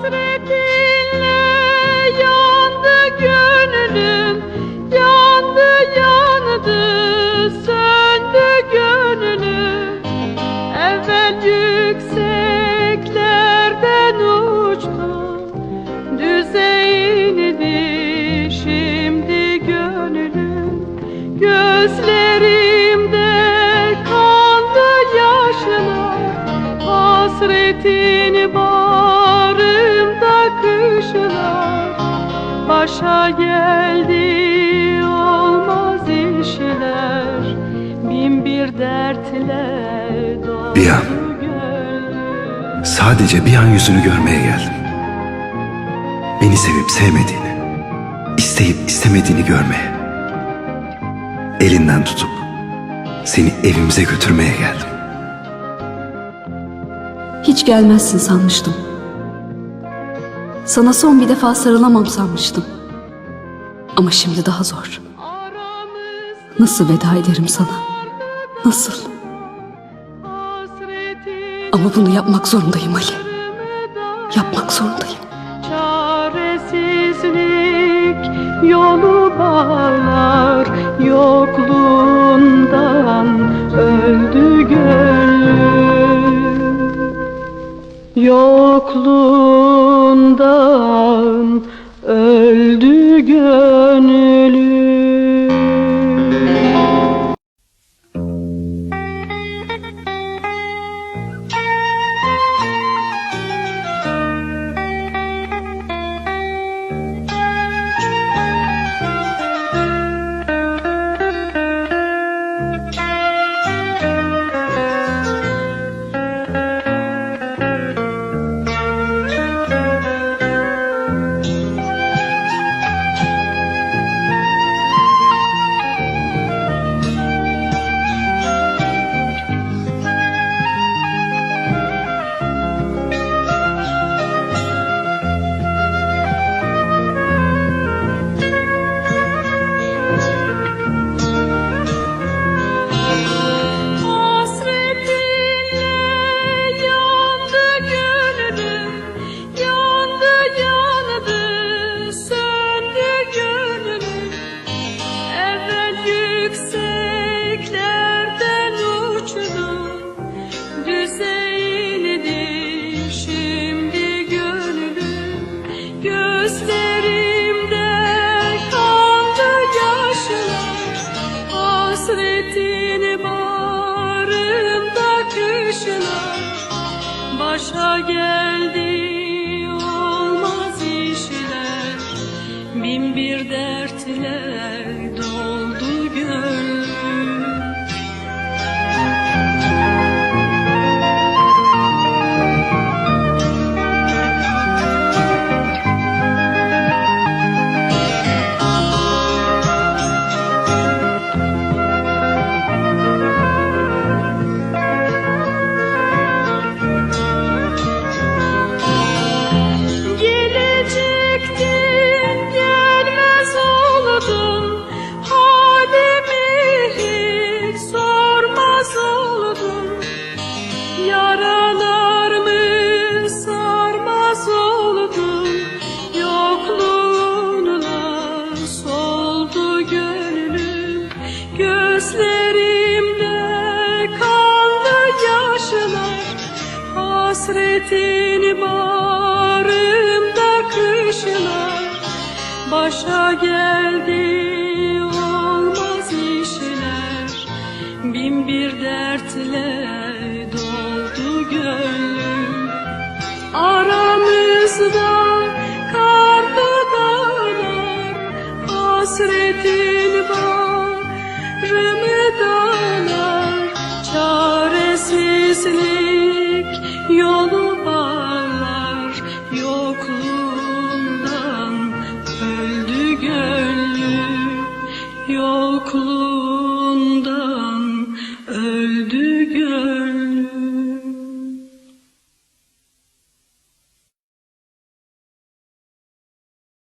Hasretinle yandı gönlüm, yandı yandı, söndü gönlüm. Evvel yükseklerden uçtu, düze indi şimdi gönlüm. Gözlerimde kanlı yaşlar, hasretin bağrımda kışlar. Başa geldi olmaz işler, bin bir dertle doldu Bir an. gönlüm. Sadece bir an yüzünü görmeye geldim. Beni sevip sevmediğini, isteyip istemediğini görmeye. Elinden tutup seni evimize götürmeye geldim. Hiç gelmezsin sanmıştım. Sana son bir defa sarılamam sanmıştım. Ama şimdi daha zor. Nasıl veda ederim sana? Nasıl? Ama bunu yapmak zorundayım Ali. Yapmak zorundayım. Çaresizlik yolu bağlar Yokluğundan öldü gönlüm Yokluğundan öldü gönlüm Hasretinle Hasretin bağrımda kışlar Başa geldi olmaz işler. Bin bir dertle doldu gönlüm. Aramızda karlı dağlar Hasretin bağrımı dağlar. Çaresizlik Yokluğundan öldü gönlüm Yokluğundan